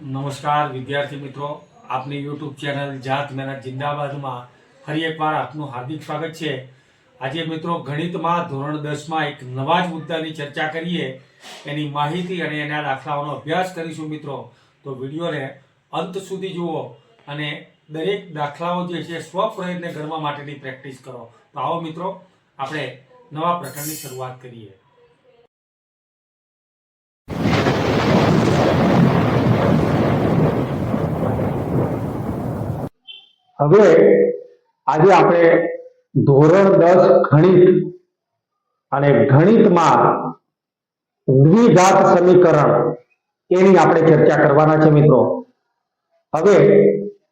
નમસ્કાર, વિદ્યાર્થી મિત્રો. આપની યુટ્યુબ ચેનલ જાત મહેનત જિંદાબાદમાં ફરી એકવાર આપનું હાર્દિક સ્વાગત છે. આજે મિત્રો ગણિતમાં ધોરણ દસમાં એક નવા જ મુદ્દાની ચર્ચા કરીએ. એની માહિતી અને એના દાખલાઓનો અભ્યાસ કરીશું મિત્રો. તો વિડીયોને અંત સુધી જુઓ અને દરેક દાખલાઓ જે છે સ્વપ્રયત્ને ગણવા માટેની પ્રેક્ટિસ કરો. તો આવો મિત્રો, આપણે નવા પ્રકરણની શરૂઆત કરીએ. હવે આજે આપણે ધોરણ દસ ગણિત અને ગણિતમાં દ્વિઘાત સમીકરણ એની આપણે ચર્ચા કરવાના છે મિત્રો. હવે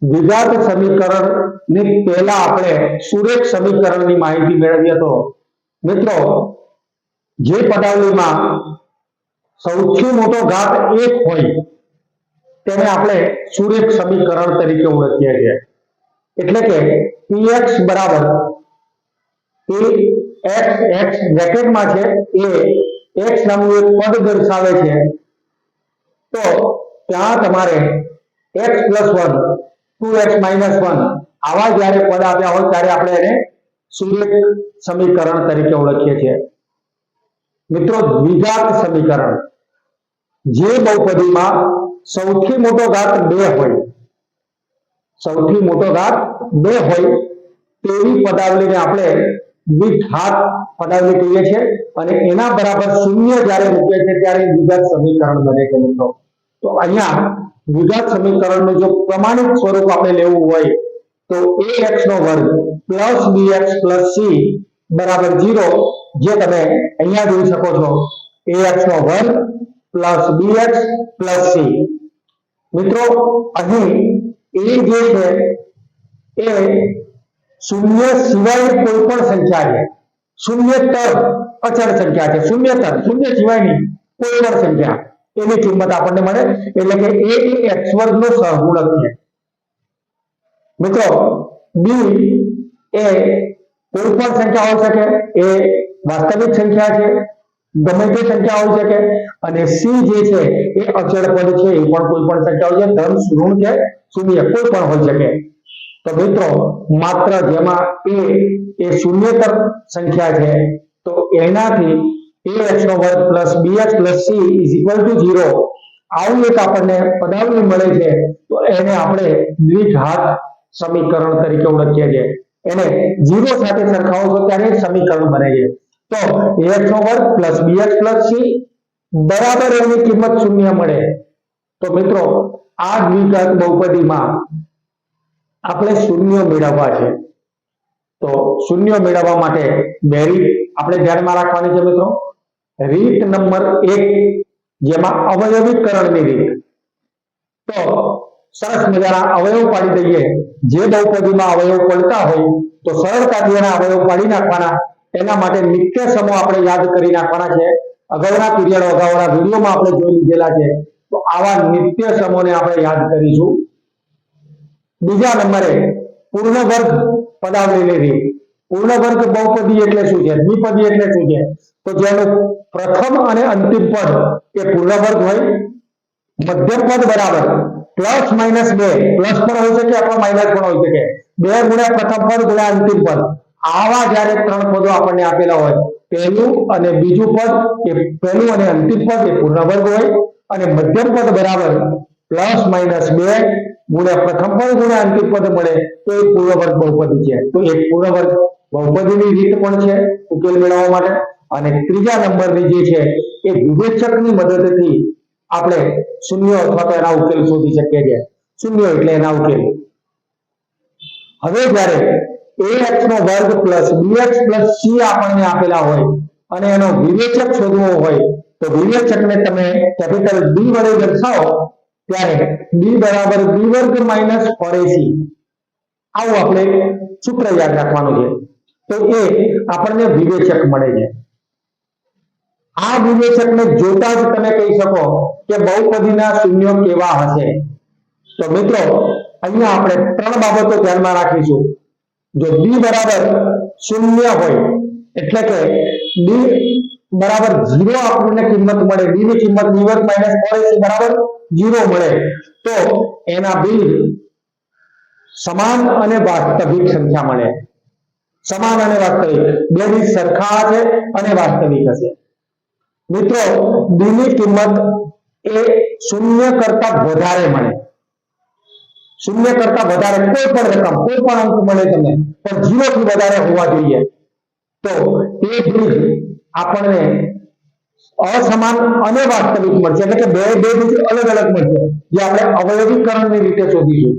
દ્વિઘાત સમીકરણની પહેલા આપણે સુરેખ સમીકરણની માહિતી મેળવીએ તો, મિત્રો, જે પદાવલીમાં સૌથી મોટો ઘાત એક હોય, તેને આપણે સુરેખ સમીકરણ તરીકે ઓળખીએ છીએ. એટલે કે px બરાબર એ x x બ્રેકેટમાં છે એ x નામનું એક પદ દર્શાવે છે. તો ત્યાં તમારે x plus one two x minus one આવા જ્યારે પદ આપ્યા હોય ત્યારે આપણે એને સુરેખ સમીકરણ તરીકે ઓળખીએ છીએ. મિત્રો દ્વિઘાત સમીકરણ, જે બહુપદીમાં સૌથી મોટો ઘાત બે હોય સૌથી મોટો ઘાત બે હોય તેવી પદાવલીને આપણે દ્વિઘાત પદાવલી કહીએ છીએ અને એના બરાબર શૂન્ય જ્યારે મૂકે છે ત્યારે દ્વિઘાત સમીકરણ બને છે મિત્રો. તો અહીંયા દ્વિઘાત સમીકરણનું જો પ્રમાણિત સ્વરૂપ આપણે લેવું હોય તો એ એક્સ નો વર્ગ plus b x plus c બરાબર ઝીરો જે તમે અહીંયા જોઈ શકો છો. એ એક્સ નો વર્ગ plus b x plus c મિત્રો, અહીં એ જે છે એ શૂન્ય સિવાય કોઈ પણ સંખ્યા છે શૂન્યતર અચળ સંખ્યા છે શૂન્યતર શૂન્ય સિવાયની કોઈ પણ સંખ્યા એની કિંમત આપણને મળે એટલે કે એ એ x વર્ગનો સહગુણક છે મિત્રો b એ કોઈ પણ સંખ્યા હોઈ શકે એ વાસ્તવિક સંખ્યા છે ગમે તે સંખ્યા હોઈ શકે. અને સી જે છે, એ અચળ પદ છે, એ પણ કોઈ પણ સંખ્યા હોય છે. ધન, ઋણ કે શૂન્ય, કોઈ પણ હોઈ શકે. તો મિત્રો, માત્ર જેમાં એ એ શૂન્યતર સંખ્યા છે, તો એનાથી ax નો વર્ગ plus bx plus c is equal to 0 આવું એક આપણને પદાવલી મળે છે, તો એને આપણે દ્વિઘાત સમીકરણ તરીકે ઓળખીએ છીએ. એને 0 સાથે સરખાવો તો ત્યારે સમીકરણ બને છે. તો ax નો વર્ગ પ્લસ c બરાબર એની કિંમત શૂન્ય મળે. તો મિત્રો, આ દ્વિઘાત બહુપદીમાં આપણે શૂન્ય મેળવવા છે. તો શૂન્ય મેળવવા માટે બે રીત આપણે ધ્યાનમાં રાખવાની છે મિત્રો, રીત નંબર એક જેમાં અવયવીકરણની રીત. તો સરસ મજાના અવયવ પાડી દઈએ. જે બહુપદીમાં અવયવ પડતા હોય તો સરળતાથી એના અવયવ પાડી નાખવાના. એના માટે નિત્ય સમો આપણે યાદ કરી નાખવાના છે. અગાઉના પીરિયડ, અગાઉના વિડીયોમાં આપણે જોઈ લીધેલા છે. તો આવા નિત્ય સમૂહને આપણે યાદ કરીશું. બીજા નંબરે પૂર્ણ વર્ગ પદાવલીની રીત પૂર્ણ વર્ગ બહુપદી એટલે શું છે? દ્વિપદી એટલે શું છે? તો જેનું પ્રથમ અને અંતિમ પદ એ પૂર્ણ વર્ગ હોય. મધ્યમ પદ બરાબર. પ્લસ માઇનસ બે. પ્લસ પણ હોઈ શકે, અથવા માઇનસ પણ હોઈ શકે. બે ગુણ્યા પ્રથમ પદ ગુણ્યા અંતિમ પદ. આવા જ્યારે ત્રણ પદો આપણને આપેલા હોય, પહેલું અને બીજું પદ, એ પહેલું અને અંતિમ પદ, એ પૂર્ણ વર્ગ હોય, અને મધ્યમ પદ બરાબર પ્લસ માઇનસ બે ગુણ્યા પ્રથમ પદ ગુણ્યા અંતિમ પદ મળે, તો એ પૂર્ણ વર્ગ બહુપદી છે. તો એક પૂર્ણ વર્ગ બહુપદીની રીત પણ છે ઉકેલ મેળવવા માટે. અને ત્રીજા નંબરની જે છે, એ વિવેચકની મદદથી આપણે શૂન્ય અથવા તો એના ઉકેલ શોધી શકીએ છીએ. શૂન્ય એટલે એના ઉકેલ. હવે જ્યારે ax નો વર્ગ bx c આપણને આપેલા હોય અને એનો વિવેચક શોધવો હોય તો વિવેચકને તમે કેપિટલ d વડે દર્શાવો ત્યારે d બરાબર b વર્ગ માઇનસ 4ac આવું આપણે સૂત્ર યાદ રાખવાનું છે. તો એ આપણને વિવેચક મળે છે. આ વિવેચકને જોતા જ તમે કહી શકો કે બહુપદીના શૂન્યો કેવા હશે. તો મિત્રો, અહીંયા આપણે ત્રણ બાબતો ધ્યાનમાં રાખીશું. જો બી બરાબર શૂન્ય હોય, એટલે કે b બરાબર ઝીરો આપણને કિંમત મળે b ની કિંમત b1 4ac બરાબર જીરો મળે, તો એના બી સમાન અને વાસ્તવિક સંખ્યા મળે. સમાન અને વાસ્તવિક, બે બી સરખા છે અને વાસ્તવિક હશે. મિત્રો બી ની કિંમત એ શૂન્ય કરતા વધારે મળે. શૂન્ય કરતા વધારે કોઈ પણ રકમ, કોઈ પણ અંક મળે તમને, પણ જીરો થી વધારે હોવા જોઈએ. તો એ બીજ આપણને અસમાન અને વાસ્તવિક મળશે, એટલે કે બે બે બીજ અલગ અલગ મળશે, જે આપણે અવયવીકરણની રીતે શોધીશું.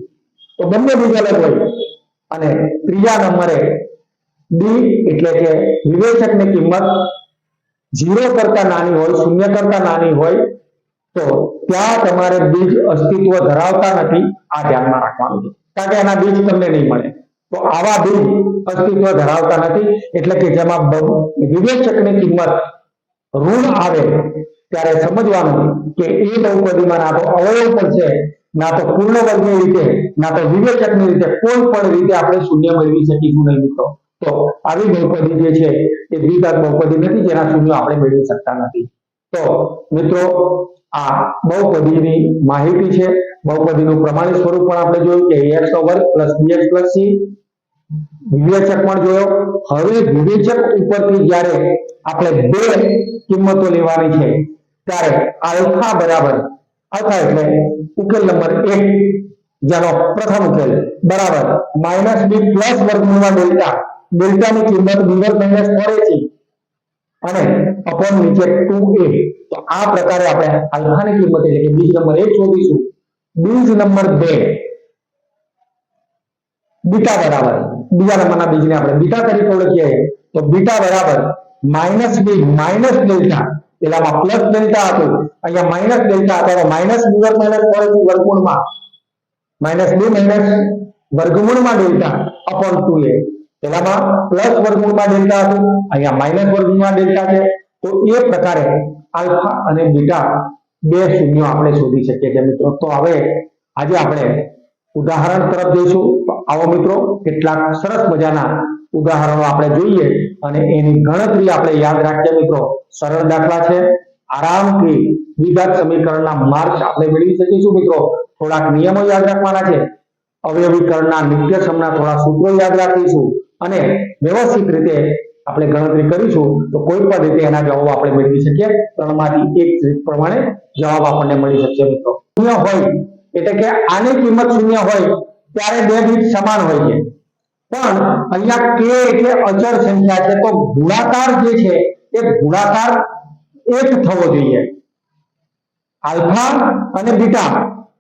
તો બંને બીજ અલગ હોય. અને ત્રીજા નંબરે ડી એટલે કે વિવેચકની કિંમત જીરો કરતા નાની હોય, શૂન્ય કરતા નાની હોય, તો ત્યાં તમારે બીજ અસ્તિત્વ ધરાવતા નથી, આ ધ્યાનમાં રાખવાનું છે. કારણ કે એના બીજ તમને નહીં મળે. તો આવા બીજ અસ્તિત્વ ધરાવતા નથી, એટલે કે જેમાં વિવેચકની કિંમત ઋણ આવે, ત્યારે સમજવાનું કે એ બહુપદીમાં ના તો અવયવ પણ છે, ના તો પૂર્ણ વર્ગની રીતે, ના તો વિવેચકની રીતે કોઈ પણ રીતે આપણે શૂન્ય મેળવી શકીશું નહીં મિત્રો. તો આવી બહુપદી જે છે, એ દ્વિઘાત બહુપદી નથી, જેના શૂન્ય આપણે મેળવી શકતા નથી. તો મિત્રો આ બહુપદીની માહિતી છે. બહુપદીનું પ્રમાણિત સ્વરૂપ પણ આપણે જોયું કે ax plus bx plus c. વિવેચક પણ જોયો. હવે વિવેચક ઉપરથી જ્યારે આપણે બે કિંમતો લેવાની છે, ત્યારે આલ્ફા બરાબર આલ્ફા એટલે ઉકેલ નંબર એક, જેનો પ્રથમ ઉકેલ બરાબર. માઇનસ બી પ્લસ વર્ગમૂળમાં ડેલ્ટા. ડેલ્ટાની કિંમત બી વર્ગ માઇનસ ફોર અને અપોન નીચે 2a તો આ પ્રકારે આપણે આલ્ફાની કિંમત એટલે કે બીજ નંબર 1 શોધીશું. બીજ નંબર 2 બીટા બરાબર. બીજા નંબરના બીજને આપણે બીટા તરીકે ઓળખીએ. તો બીટા બરાબર માઇનસ બી, માઇનસ ડેલ્ટા. પેલામાં પ્લસ ડેલ્ટા હતું. અહીંયા માઇનસ ડેલ્ટા હતો. માઇનસ બી માઇનસ ફોર વર્ગમૂળમાં. માઇનસ બી માઇનસ વર્ગમૂળમાં ડેલ્ટા અપોન ટુ એ પેલામાં પ્લસ વર્ગમૂળમાં ડેલ્ટા હતું. અહીંયા માઇનસ વર્ગમૂળમાં ડેલ્ટા છે. તો એ પ્રકારે આલ્ફા અને બીટા બે શૂન્યો આપણે શોધી શકીએ છીએ મિત્રો. તો હવે આજે આપણે ઉદાહરણ તરફ જઈશું. આવો મિત્રો, કેટલાક સરસ મજાના ઉદાહરણો આપણે જોઈએ અને એની ગણતરી આપણે યાદ રાખીએ મિત્રો. સરળ દાખલા છે. આરામથી દ્વિઘાત સમીકરણના માર્ક્સ આપણે મેળવી શકીશું મિત્રો. થોડાક નિયમો યાદ રાખવાના છે. અવયવીકરણના નિત્યસમના થોડા સૂત્રો યાદ રાખીશું. અને વ્યવસ્થિત રીતે આપણે ગણતરી કરીશું, તો કોઈ પણ રીતે એના જવાબ આપણે મેળવી શકીએ. ત્રણમાંથી એક રીત પ્રમાણે જવાબ આપણને મળી શકશે, મિત્રો. શૂન્ય હોય, એટલે કે આની કિંમત શૂન્ય હોય, ત્યારે બે રીત સમાન હોય છે. પણ અહીંયા કે એટલે અચળ સંખ્યા છે, તો ગુણાકાર જે છે, એ ગુણાકાર એક થવો જોઈએ. આલ્ફા અને બીટા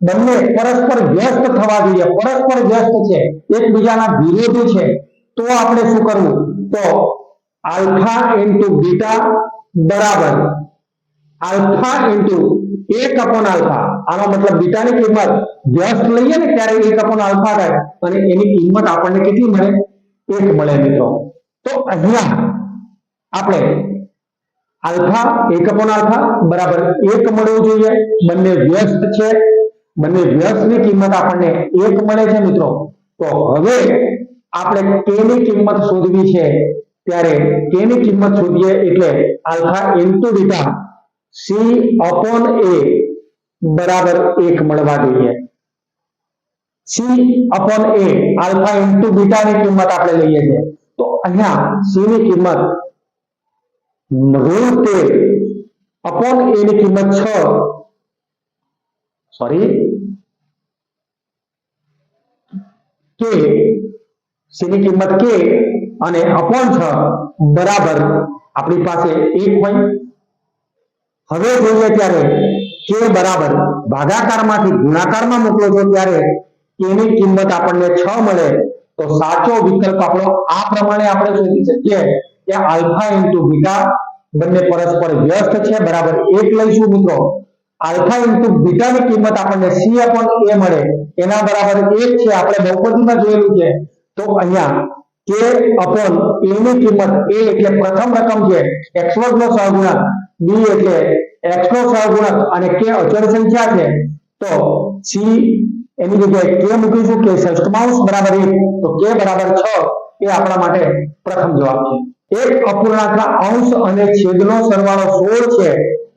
બંને પરસ્પર વ્યસ્ત થવા જોઈએ. પરસ્પર વ્યસ્ત છે, એકબીજાના વિરોધી છે. તો આપણે શું કરવું? તો આલ્ફા ઇન્ટુ બીટા બરાબર. આલ્ફા ઇન્ટુ એક અપોન આલ્ફા. આનો મતલબ બીટાની કિંમત વ્યસ્ત લઈએ ને ત્યારે એક અપોન આલ્ફા થાય અને એની કિંમત આપણને કેટલી મળે? એક મળે મિત્રો. તો અહીંયા આપણે આલ્ફા એક અપોન આલ્ફા બરાબર એક મળવું જોઈએ. બંને વ્યસ્ત છે. બંને વ્યસ્તની કિંમત આપણને એક મળે છે મિત્રો. તો હવે આપણે k ની કિંમત શોધવી છે? ત્યારે k ની કિંમત શોધીએ એટલે alpha into beta c upon a બરાબર એક મળવા જોઈએ c upon a alpha into beta ની કિંમત આપણે લઈએ છીએ. તો અહીંયા c ની કિંમત ઋણ તેર અપોન a ની કિંમત છ. સોરી કે ની કિંમત કે અને અપોન છ બરાબર આપણી પાસે એક હોય. હવે જોઈએ ત્યારે કે બરાબર ભાગાકારમાંથી ગુણાકારમાં મોકલો છો ત્યારે એની કિંમત આપણને છ મળે તો સાચો વિકલ્પ આપણો આ પ્રમાણે આપણે શોધી શકીએ કે આલ્ફા ઇન્ટુ બીટા બંને પરસ્પર વ્યસ્ત છે. બરાબર એક લઈશું મિત્રો. આલ્ફા ઇન્ટુ બીટાની કિંમત આપણને સી અપોન એ મળે. એના બરાબર એક છે. આપણે બહુપદીમાં જોયેલું છે. તો અહીંયા કે અપોન એ ની કિંમત એ એટલે પ્રથમ રકમ છે x વર્ગ નો સહગુણક, b એટલે x નો સહગુણક અને કે અચળ સંખ્યા છે. તો c એની જગ્યાએ કે મૂકીશું કે સષ્ટમાંશ બરાબર એક, તો કે બરાબર છ એ આપણા માટે પ્રથમ જવાબ છે. એક અપૂર્ણાંકના અંશ અને છેદનો સરવાળો 16 છે.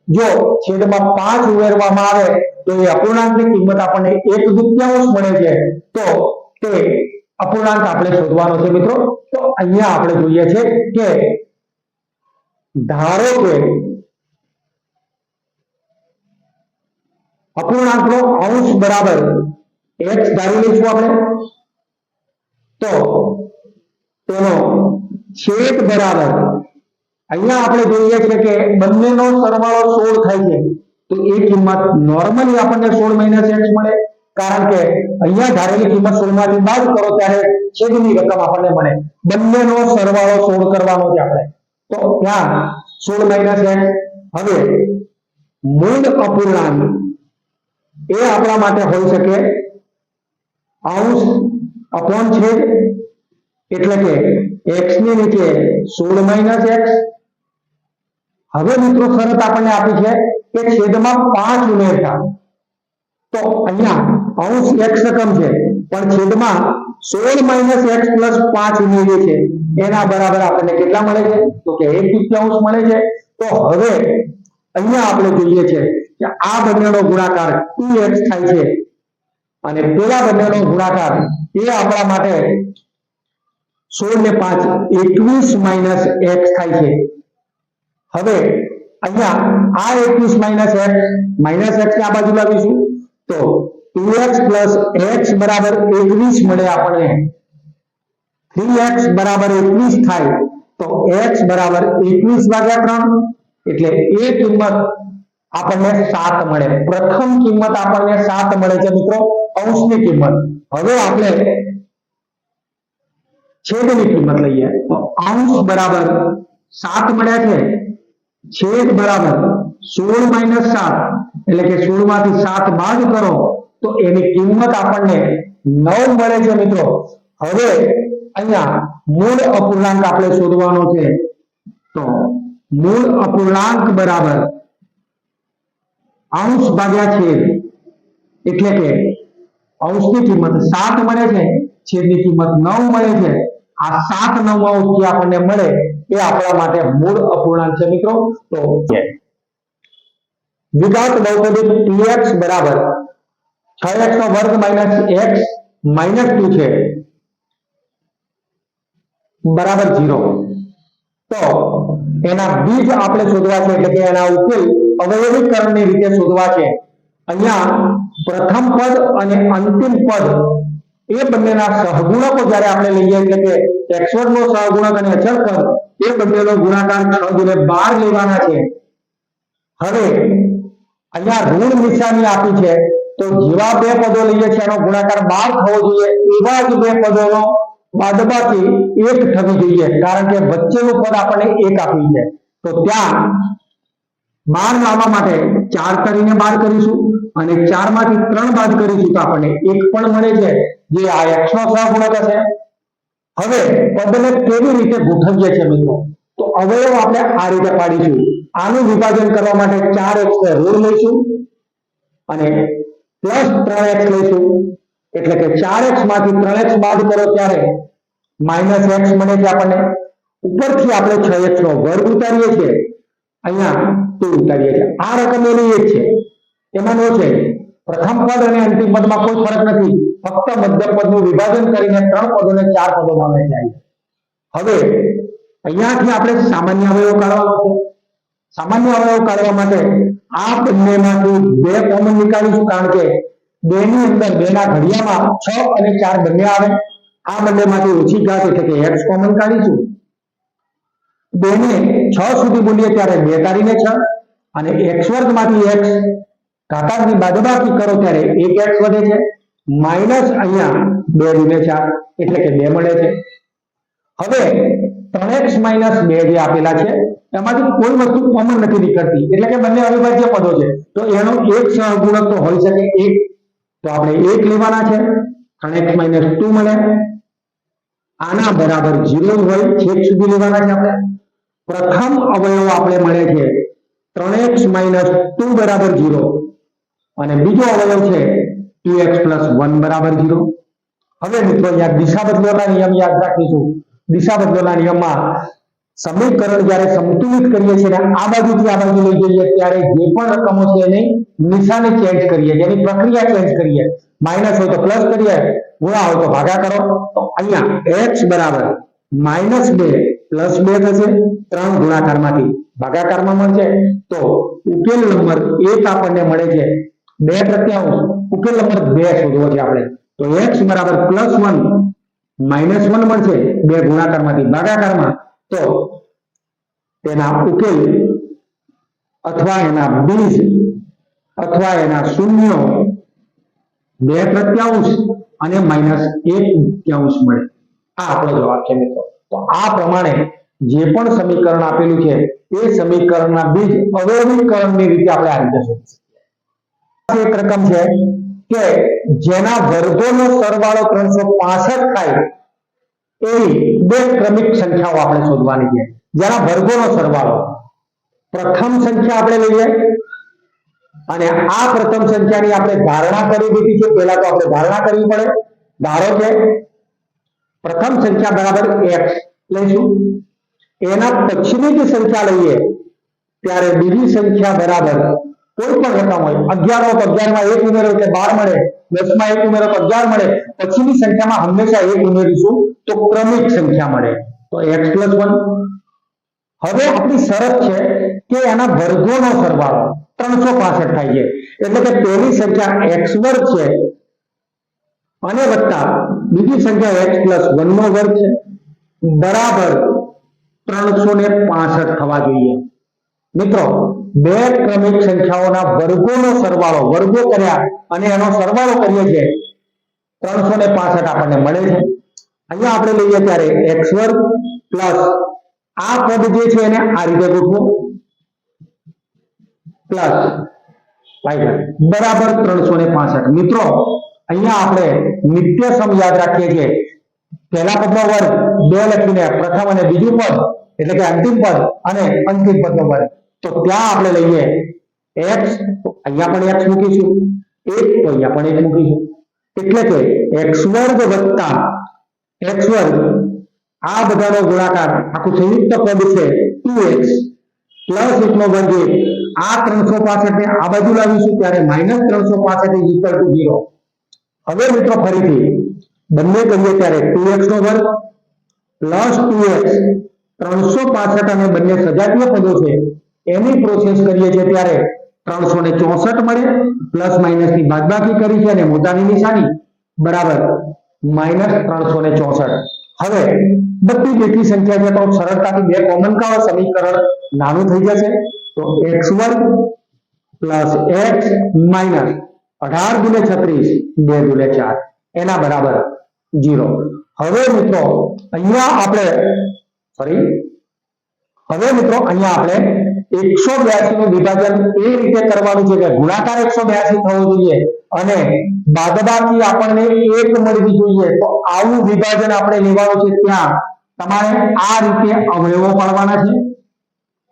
જો છેદમાં પાંચ ઉમેરવામાં આવે તો એ અપૂર્ણાંકની કિંમત આપણને એક દુત્યાંશ મળે છે. તો તે અપૂર્ણાંક આપણે શોધવાનો છે મિત્રો. તો અહીંયા આપણે જોઈએ છે કે ધારો કે અપૂર્ણાંકનો અંશ બરાબર x ધારી લઈશું આપણે. તો તેનો છેદ બરાબર અહીંયા આપણે જોઈએ છે કે બંનેનો સરવાળો સોળ થાય છે. તો એ કિંમત નોર્મલી આપણને સોળ માઇનસ x મળે. કારણ કે અહીંયા ધારેલી કિંમત સોળમાંથી બાદ કરો ત્યારે છેદની રકમ આપણને મળે. બંનેનો સરવાળો સોળ કરવાનો છે આપણે. તો ત્યાં સોળ માઇનસ x હવે મૂળ અપૂર્ણાંક એ આપણા માટે હોઈ શકે અંશ અપોન છેદ એટલે કે એક્સની નીચે સોળ માઇનસ એક્સ હવે મિત્રો શરત આપણને આપી છે કે છેદમાં પાંચ ઉમેરતા. તો અહીંયા અંશ એક્સ રકમ છે. પણ છેદમાં સોળ માઇનસ એક્સ પ્લસ પાંચ ઉમેરીએ છે, એના બરાબર આપણને કેટલા મળે છે? તો કે એક તૃતીયાંશ મળે છે. તો હવે અહીંયા આપણે જોઈએ છે કે આ બંનેનો ગુણાકાર 2x થાય છે. અને પેલા બંનેનો ગુણાકાર એ આપણા માટે સોળ ને 5 21 માઇનસ એક્સ થાય છે. હવે અહીંયા આ 21 માઇનસ એક્સ માઇનસ એક્સ ને આ બાજુ લાવીશું. તો 2x પ્લસ એક્સ બરાબર 21 મળે આપણને. થ્રી એક્સ બરાબર 21 થાય તો એક્સ બરાબર 21 ભાગ્યા ત્રણ એટલે એ કિંમત આપણને સાત મળે. પ્રથમ કિંમત આપણને સાત મળે છે મિત્રો, અંશની કિંમત. હવે આપણે છેદની કિંમત લઈએ. તો અંશ બરાબર સાત મળ્યા છે. છેદ બરાબર 16 માઇનસ સાત, એટલે કે સોળમાંથી સાત બાદ કરો, તો એની કિંમત આપણને નવ મળે છે મિત્રો. હવે અહીંયા મૂળ અપૂર્ણાંક આપણે શોધવાનો છે. તો મૂળ અપૂર્ણાંક બરાબર અંશ ભાગ્યા છેદ, એટલે કે અંશની કિંમત સાત મળે છે, છેદની કિંમત નવ મળે છે. આ 7 9 જે આપણને મળે એ આપણા માટે મૂળ અપૂર્ણાંક છે મિત્રો. તો વિઘાત બહુપદી px બરાબર. 6x નો વર્ગ માઇનસ એક્સ માઇનસ ટુ છે. બરાબર ઝીરો. તો એના બીજ આપણે શોધવા છે એટલે કે એના ઉકેલ અવયવીકરણની રીતે શોધવા છે. અહીંયા પ્રથમ પદ અને અંતિમ પદ એ બંનેના સહગુણકો જ્યારે આપણે લઈએ એટલે કે એક્સવર્ડ નો સહગુણક અને અચળ પદ એ બંનેનો ગુણાકાર છ ગુણે બાર લેવાના છે. હવે અહીંયા ઋણ નિશાની આપી છે, તો જેવા બે પદો લઈએ છીએ, એનો ગુણાકાર બાર થવો જોઈએ, એવા જ બે પદોનો બાદબાકી એક થવી જોઈએ, કારણ કે વચ્ચેનું પદ આપણને એક આપ્યું છે. તો ત્યાં બાર લાવવા માટે ચાર કરીને બાર કરીશું, અને ચારમાંથી ત્રણ બાદ કરીશું તો આપણને એક પણ મળે છે, જે આ x છ સહગુણક હશે. હવે પદને કેવી રીતે ગોઠવીએ છીએ મિત્રો? તો અવયવ આપણે આ રીતે પાડીશું. આનું વિભાજન કરવા માટે ચાર એક્સ ઋણ લઈશું અને પ્લસ ત્રણ એક્સ લઈશું. એટલે કે ચાર એક્સમાંથી ત્રણ એક્સ બાદ કરો ત્યારે માઇનસ એક્સ મળે છે આપણને. ઉપરથી આપણે છ એક્સ નો વર્ગ ઉતારીએ છીએ. અહીંયા ટુ ઉતારીએ છીએ. આ રકમ એની એક છે. એમાં નો છે પ્રથમ પદ અને અંતિમ પદમાં કોઈ ફરક નથી. ફક્ત મધ્ય પદનું વિભાજન કરીને ત્રણ પદોને ચાર પદોમાં વહેંચાય હવે અહીંયાથી આપણે સામાન્ય અવયવ કાઢવાનો છે. સામાન્ય અવયવ કાઢવા માટે આ બંનેમાંથી બે કોમન નીકાળીશું કારણ કે બે ની અંદર બે ના ઘડિયામાં છ અને ચાર બંને આવે. આ બંનેમાંથી ઓછી ઘાત એટલે કે એક્સ કોમન કાઢીશું. બે ને છ સુધી બોલીએ ત્યારે બે કાઢીને છ અને એક્સ વર્ગમાંથી x ઘાતાંકની બાદબાકી કરો ત્યારે એક એક્સ વધે છે. માઇનસ અહીંયા બે ગુણે ચાર એટલે કે બે મળે છે. હવે ત્રણ એક્સ માઇનસ બે જે આપેલા છે, એમાંથી કોઈ વસ્તુ કોમન નથી નીકળતી. એટલે કે બંને અવિભાજ્ય પદો છે. તો એનો એક સહગુણક તો હોઈ શકે એક. તો આપણે એક લેવાના છે. ત્રણ એક્સ માઇનસ ટુ મળે. આના બરાબર જીરો હોય છેક સુધી લેવાના છે આપણે. પ્રથમ અવયવ આપણે મળે છે ત્રણ એક્સ માઇનસ ટુ બરાબર જીરો અને બીજો અવયવ છે ટુ એક્સ પ્લસ વન બરાબર જીરો હવે મિત્રો, યાદ દિશા બદલવાના નિયમ યાદ રાખીશું. દિશા બદલોના નિયમમાં સમીકરણ જ્યારે સંતુલિત કરીએ છીએ આ બાજુથી આ બાજુ લઈ જઈએ ત્યારે જે પણ રકમો છે એની નિશાને ચેન્જ કરીએ જેની પ્રક્રિયા ચેન્જ કરીએ. માઇનસ હોય તો પ્લસ કરીએ ગુણા હોય તો ભાગા કરો. તો અહીંયા એક્સ બરાબર માઇનસ બે પ્લસ બે થશે. ત્રણ ગુણાકારમાંથી ભાગાકારમાં મળશે. તો ઉકેલ નંબર એક આપણને મળે છે બે પ્રત્યાંશ ઉકેલ નંબર બે શોધવો છે આપણે. તો એક્સ બરાબર પ્લસ વન માઇનસ વન મળશે, બે ગુણાકારમાંથી ભાગાકારમાં, તો તેના ઉકેલ અથવા એના બીજ અથવા એના શૂન્ય બે પ્રત્યાંશ અને માઇનસ એક તૃતીયાંશ મળે. આ આપણો જવાબ છે મિત્રો. તો આ પ્રમાણે જે પણ સમીકરણ આપેલું છે, એ સમીકરણના બીજ અવયવીકરણની રીતે આપણે આ રીતે શોધી શકીએ. એક રકમ છે કે જેના વર્ગોનો સરવાળો ત્રણસો પાસઠ થાય, એવી બે ક્રમિક સંખ્યાઓ આપણે શોધવાની છે. જેના વર્ગોનો સરવાળો, પ્રથમ સંખ્યા આપણે લઈએ અને આ પ્રથમ સંખ્યાની આપણે ધારણા કરી દીધી છે, પહેલા તો આપણે ધારણા કરવી પડે. ધારો કે પ્રથમ સંખ્યા બરાબર એક્સ લઈશું. એના પછીની જે સંખ્યા લઈએ, ત્યારે બીજી સંખ્યા બરાબર કોઈ પણ રકમ હોય, અગિયાર તો અગિયારમાં એક ઉમેરો એટલે બાર મળે, દસમાં એક ઉમેરો તો અગિયાર મળે, પછીની સંખ્યામાં હંમેશા એક ઉમેરીશું તો ક્રમિક સંખ્યા મળે. તો એક્સ પ્લસ વન હવે આપણી શરત છે કે એના વર્ગોનો સરવાળો ત્રણસો પાસઠ થાય છે. એટલે કે પહેલી સંખ્યા એક્સ વર્ગ છે અને વત્તા બીજી સંખ્યા એક્સ પ્લસ વન નો વર્ગ છે. બરાબર ત્રણસો ને પાસઠ થવા જોઈએ. મિત્રો બે ક્રમિક સંખ્યાઓના વર્ગોનો સરવાળો, વર્ગો કર્યા અને એનો સરવાળો કરીએ છીએ, ત્રણસો ને પાસઠ આપણને મળે છે. અહીંયા આપણે લઈએ ત્યારે એક્સ વર્ગ પ્લસ આ પદ જે છે એને આ રીતે ગોઠવો. પ્લસ બરાબર ત્રણસો ને પાસઠ. મિત્રો, અહીંયા આપણે નિત્ય સમ યાદ રાખીએ છીએ. પહેલા પદનો વર્ગ બે લખીને પ્રથમ અને બીજું પદ, એટલે કે અંતિમ પદ અને અંતિમ પદનો વર્ગ. તો ત્યાં આપણે લઈએ. X, અહીંયા પણ x મૂકીશું. એક, તો અહીંયા પણ એક મૂકીશું. એટલે કે x વર્ગ વત્તા x વર્ગ, આ બધાનો ગુણાકાર આખું સંયુક્ત પદ છે ટુ એક્સ પ્લસ એકનો વર્ગ આ ત્રણસો પાસઠ ને આ બાજુ લાવીશું ત્યારે માઇનસ ત્રણસો પાસઠ ઇઝ ઇક્વલ ટુ ઝીરો હવે મિત્રો ફરીથી, બંને કરીએ ત્યારે ટુ એક્સ નો વર્ગ પ્લસ ટુ એક્સ ત્રણસો પાસઠ અને બંને સજાતીય પદો છે. એની પ્રોસેસ કરીએ છીએ ત્યારે ત્રણસો ને ચોસઠ મળે પ્લસ માઇનસની બાદબાકી કરી છે અને મોટાની નિશાની, બરાબર માઇનસ ત્રણસો ને ચોસઠ. હવે, બધી જેટલી સંખ્યા છે તો સરળતાથી બે કોમન કાઢો સમીકરણ નાનું થઈ જશે. તો એક્સ વર્ગ પ્લસ એક્સ માઇનસ અઢાર ગુને છત્રીસ, બે ગુને ચાર. એના બરાબર જીરો હવે મિત્રો, અહીંયા આપણે સોરી હવે મિત્રો અહીંયા આપણે એકસો બ્યાસી નું વિભાજન એ રીતે કરવાનું છે કે ગુણાકાર એકસો બ્યાસી થવો જોઈએ અને બાદબાકી આપણને એક મળવી જોઈએ. તો આવું વિભાજન આપણે લેવાનું છે ત્યાં. તમારે આ રીતે અવયવો પાડવાના છે.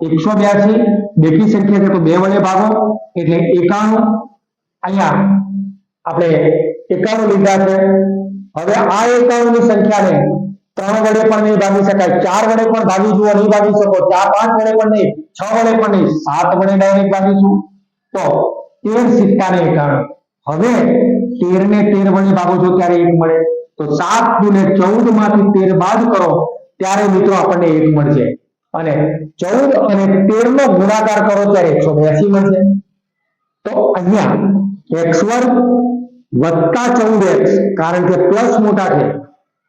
એકસો બ્યાસી બેકી સંખ્યા છે તો બે વડે ભાગો. એટલે એકાણું. અહીંયા આપણે એકાણું લીધા છે. હવે આ એકાણું ની સંખ્યાને ત્રણ વડે પણ નહીં ભાગી શકાય. ચાર વડે પણ ભાગી જુઓ, નહીં ભાગી શકો. ચાર, પાંચ વડે પણ નહીં, છ વડે પણ નહીં, સાત વડે ડાયરેક્ટ ભાગીશું તો તેર સિક્કા ને એકાણું. હવે તેર ને તેર વડે ભાગો છો ત્યારે એક મળે. તો સાત ગુને ચૌદમાંથી તેર બાદ કરો, ત્યારે મિત્રો આપણને એક મળશે. અને ચૌદ અને તેર નો ગુણાકાર કરો ત્યારે એકસો બ્યાસી મળશે. તો અહીંયા એક્સ વર્ગ વત્તા ચૌદ એક્સ, કારણ કે પ્લસ મોટા છે.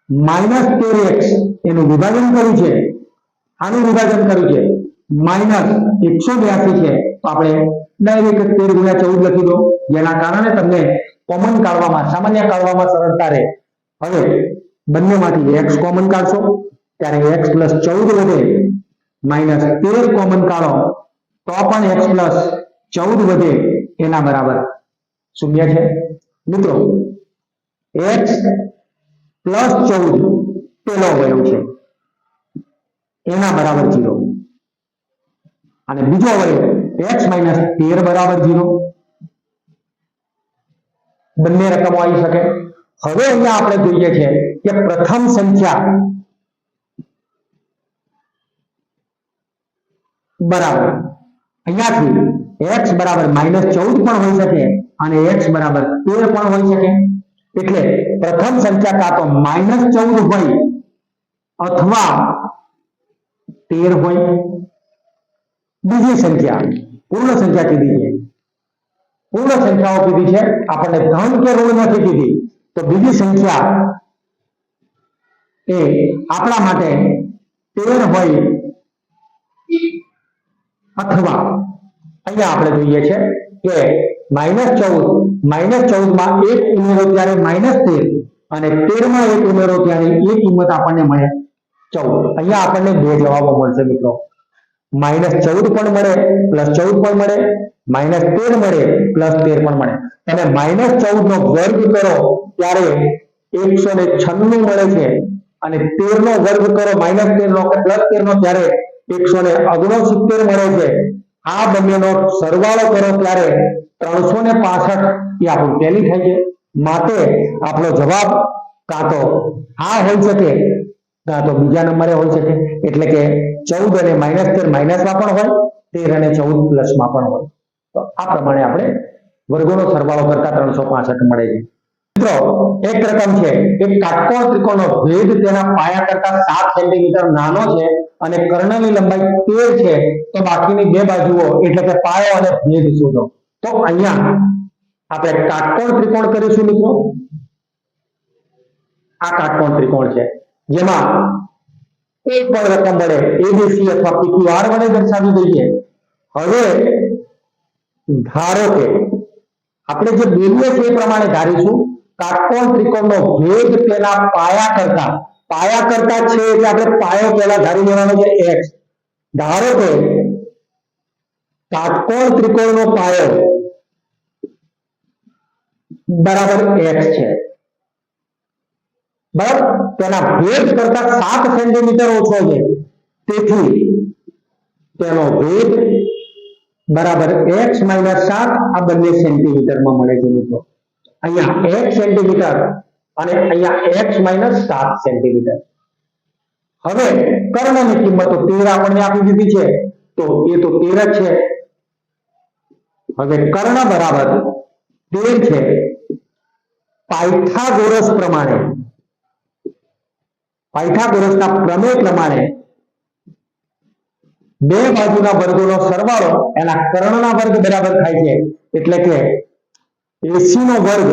માઇનસ તેર એક્સ એનું વિભાજન કર્યું છે. આનું વિભાજન કર્યું છે. માઇનસ એકસો બ્યાસી છે. તો આપણે ડાયરેક્ટ તેર ગુણ્યા ચૌદ લખી દો. જેના કારણે તમને કોમન કાઢવામાં સામાન્ય કાઢવામાં સરળતા રહે. હવે બંનેમાંથી એક્સ કોમન કાઢશો. ત્યારે એક્સ પ્લસ ચૌદ વધે. માઇનસ તેર કોમન કાઢો. તો પણ એક્સ પ્લસ ચૌદ વધે. એના બરાબર શૂન્ય છે. મિત્રો એક્સ પ્લસ ચૌદ, પેલો અવયવ છે. એના બરાબર જીરો. અને બીજો અવયવ એક્સ માઇનસ તેર બરાબર જીરો. બંને રકમો આવી શકે. હવે અહીંયા આપણે જોઈએ છે કે પ્રથમ સંખ્યા બરાબર. અહીંયાથી એક્સ બરાબર માઇનસ ચૌદ પણ હોઈ શકે અને એક્સ બરાબર તેર પણ હોઈ શકે. એટલે પ્રથમ સંખ્યા કાં તો માઇનસ ચૌદ હોય અથવા તેર હોય. બીજી સંખ્યા, પૂર્ણ સંખ્યા કીધી છે. પૂર્ણ સંખ્યાઓ કીધી છે. આપણને ધન કે ઋણ નથી કીધી. તો બીજી સંખ્યા એ આપણા માટે તેર હોય અથવા, અહીંયા આપણે જોઈએ છે કે માઇનસ ચૌદ. માઇનસ ચૌદમાં એક ઉમેરો ત્યારે માઇનસ તેર. અને તેરમાં એક ઉમેરો ત્યારે એ કિંમત આપણને મળે ચૌદ. અહીંયા આપણને બે જવાબો મળશે મિત્રો. માઇનસ ચૌદ પણ મળે, પ્લસ ચૌદ પણ મળે, માઇનસ તેર મળે, પ્લસ તેર પણ મળે. અને માઇનસ ચૌદ નો વર્ગ કરો ત્યારે એકસો ને છન્નું મળે છે. અને તેર નો વર્ગ કરો માઇનસ તેર નો પ્લસ તેર નો ત્યારે એકસો ને ઓગણસિત્તેર મળે છે. આ બંનેનો સરવાળો કરો ત્યારે ત્રણસો ને પાસઠ એ આપણું ટેલી થાય છે માટે આપણો જવાબ કાં તો આ હોઈ શકે, કાં તો બીજા નંબરે હોઈ શકે. એટલે કે ચૌદ અને માઇનસ તેર માઇનસમાં પણ હોય, તેર અને ચૌદ પ્લસમાં પણ હોય. તો આ પ્રમાણે આપણે વર્ગોનો સરવાળો કરતા ત્રણસો પાસઠ મળે છે. મિત્રો, એક રકમ છે. એક કાટકોણ ત્રિકોણનો ભેદ તેના પાયા કરતા સાત સેન્ટીમીટર નાનો છે અને કર્ણની લંબાઈ તેર છે. તો બાકીની બે બાજુઓ, એટલે કે પાયો અને ભેદ શોધો. તો અહીંયા આપણે કાટકોણ ત્રિકોણ કરીશું મિત્રો. આ કાટકોણ ત્રિકોણ છે. જેમાં કોઈ પણ રકમ વડે એબીસી અથવા પીક્યુઆર વડે દર્શાવી દઈએ. હવે ધારો કે આપણે જે બોલીએ છીએ એ પ્રમાણે ધારીશું. કાટકોણ ત્રિકોણનો ભેદ તેના પાયા કરતા પાયા કરતા છે એટલે આપણે પાયો પહેલા ધારી લેવાનો છે x. ધારો કે કાટકોણ ત્રિકોણનો પાયો બરાબર એક્સ છે. બરાબર? તેના ભેદ કરતા સાત સેન્ટીમીટર ઓછો છે. તેથી તેનો ભેદ બરાબર એક્સ માઇનસ સાત આ બંને સેન્ટીમીટરમાં મળે છે મિત્રો. અહીંયા એક સેન્ટીમીટર અને અહીંયા એક્સ માઇનસ સાત સેન્ટીમીટર. હવે કર્ણની કિંમત તો તેર આપણને આપી દીધી છે. તો એ તો તેર જ છે. હવે કર્ણ બરાબર તેર છે. પાયથાગોરસ પ્રમાણે. પાયથાગોરસના પ્રમેય પ્રમાણે બે બાજુના વર્ગોનો સરવાળો એના કર્ણના વર્ગ બરાબર થાય છે. એટલે કે એસી નો વર્ગ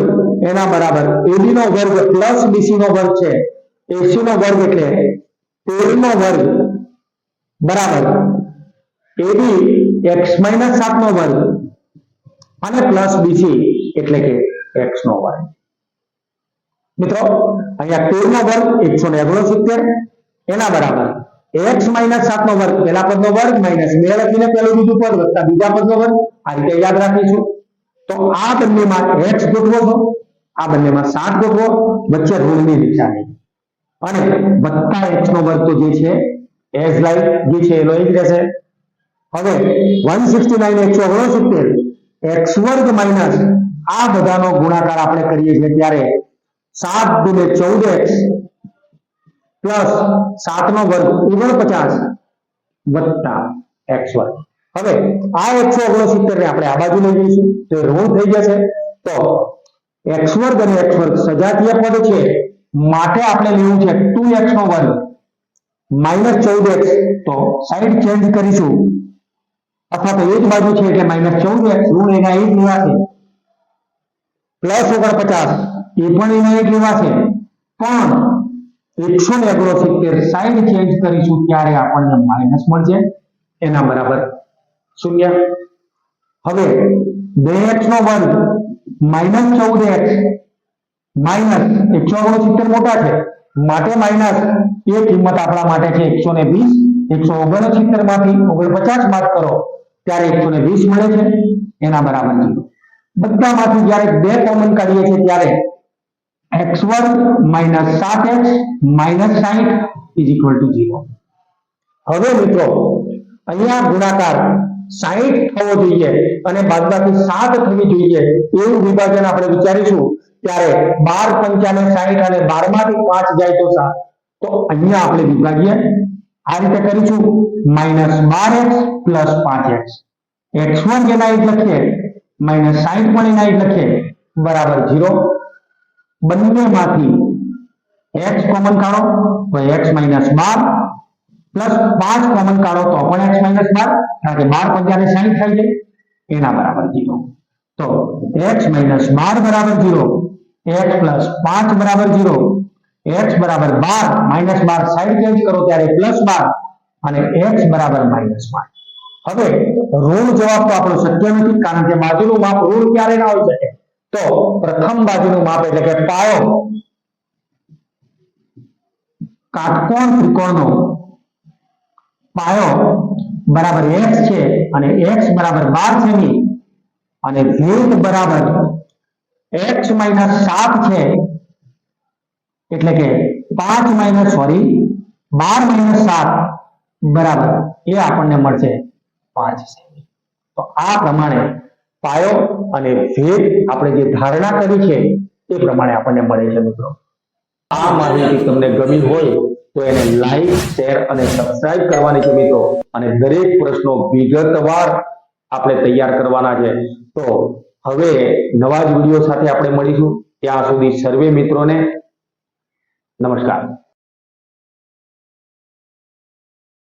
એના બરાબર એબી નો વર્ગ પ્લસ બીસી નો વર્ગ છે. એસી નો વર્ગ એટલે તેર નો વર્ગ બરાબર. એબી એક્સ માઇનસ સાત નો વર્ગ. અને પ્લસ બીસી એટલે કે એક્સ નો વર્ગ મિત્રો, અહીંયા તેર નો વર્ગ એકસો ને ઓગણસિત્તેર, એના બરાબર એક્સ માઇનસ સાત નો વર્ગ પેલા પદ નો વર્ગ માઇનસ બે લખીને પેલું બીજું પદ વત્તા બીજા પદ નો વર્ગ, આ રીતે યાદ રાખીશું. તો આ બંનેમાં એક્સ ગોઠવો છો, આ બંનેમાં સાત ગોઠવો, વચ્ચે ઋણની નિશાની અને વત્તા એક્સ નો વર્ગ તો જે છે એઝ લાઈટ જે છે એનો એ જ રહેશે. હવે વન સિક્સટી નાઇન એકસો ઓગણસિત્તેર એક્સ વર્ગ માઇનસ આ બધાનો ગુણાકાર આપણે કરીએ છીએ ત્યારે સાત ગુણે ચૌદ એક્સ પ્લસ સાત નો વર્ગ ઓગણપચાસ વત્તા એક્સ વર્ગ. હવે આ એકસો ઓગણસિત્તેર ને આપણે આ બાજુ લઈ જઈશું. તો ઋણ થઈ જશે. તો એક્સ વર્ગ અને એક્સ વર્ગ સજાતીય પદ છે. માટે આપણે લેવું છે ટુ એક્સ નો વર્ગ. માઇનસ ચૌદ એક્સ તો સાઈડ ચેન્જ કરીશું. અથવા તો એક બાજુ છે એટલે માઇનસ ચૌદ એક્સ ઋણ એના એક લેવાશે પ્લસ ઓગણપચાસ એ પણ એના એક લેવાશે પણ એકસો ને ઓગણસિત્તેર સાઈડ ચેન્જ કરીશું ત્યારે આપણને માઇનસ મળશે. એના બરાબર શૂન્ય. હવે બે એક્સ નો વર્ગ માઇનસ ચૌદ એક્સ માઇનસ એકસો ઓગણસિત્તેર મોટા છે. માટે માઇનસ એ કિંમત આપણા માટે છે એકસો ને વીસ, એકસો ઓગણસિત્તેરમાંથી ઓગણપચાસ બાદ કરો. ત્યારે એકસો વીસ મળે છે. એના બરાબર જીરો બધામાંથી જ્યારે બે કોમન કાઢીએ છીએ ત્યારે એક્સ વર્ગ માઇનસ સાત એક્સ માઇનસ સાહીઠ ઇઝ ઇક્વલ ટુ ઝીરો હવે મિત્રો, અહીંયા ગુણાકાર સાહીઠ થવો જોઈએ અને બાદબાકી સાત થવી જોઈએ એવું વિભાજન આપણે વિચારીશું ત્યારે બાર પંચાને સાહીઠ અને બારમાંથી પાંચ જાય તો સાત. તો અહીંયા આપણે વિભાગીય આ રીતે કરીશું. માઇનસ બાર એક્સ પ્લસ પાંચ એક્સ. એક્સ વન જેના એક લખીએ, માઇનસ સાઈઠ પણ એના એક લખીએ, બરાબર ઝીરો. બંનેમાંથી એક્સ કોમન કાઢો, તો એક્સ માઇનસ બાર પ્લસ પાંચ કોમન કાઢો, તો પણ એક્સ માઇનસ બાર, કારણ કે બાર પંચાને સાઈઠ થાય છે, એના બરાબર ઝીરો. તો એક્સ માઇનસ બાર બરાબર ઝીરો, એક્સ પ્લસ પાંચ બરાબર ઝીરો એક્સ બરાબર બાર માઇનસ બાર સાઈડ ચેન્જ કરો ત્યારે પ્લસ બાર અને એક્સ બરાબર માઇનસ બાર. હવે ઋણ જવાબ તો આપણો શક્ય નથી, કારણ કે બાજુનું માપ ઋણ ક્યારે ના હોઈ શકે? તો પ્રથમ બાજુનું માપ એટલે કે પાયો. કાટકોણ ત્રિકોણનો પાયો બરાબર એક્સ છે અને એક્સ બરાબર બાર સેમી અને ભેદ બરાબર એક્સ માઇનસ સાત છે એટલે કે પાંચ માઇનસ સોરી, બાર માઇનસ સાત, બરાબર, એ આપણને મળશે પાંચ તો આ પ્રમાણે પાયો અને ભેદ આપણે જે ધારણા કરી છે, એ પ્રમાણે આપણને મળે છે મિત્રો. આ માહિતી તમને ગમી હોય તો એને લાઈક શેર અને સબસ્ક્રાઇબ કરવાની છે મિત્રો. અને દરેક પ્રશ્નો વિગતવાર આપણે તૈયાર કરવાના છે. તો હવે નવા જ વીડિયો સાથે આપણે મળીશું. ત્યાં સુધી સર્વે મિત્રોને નમસ્કાર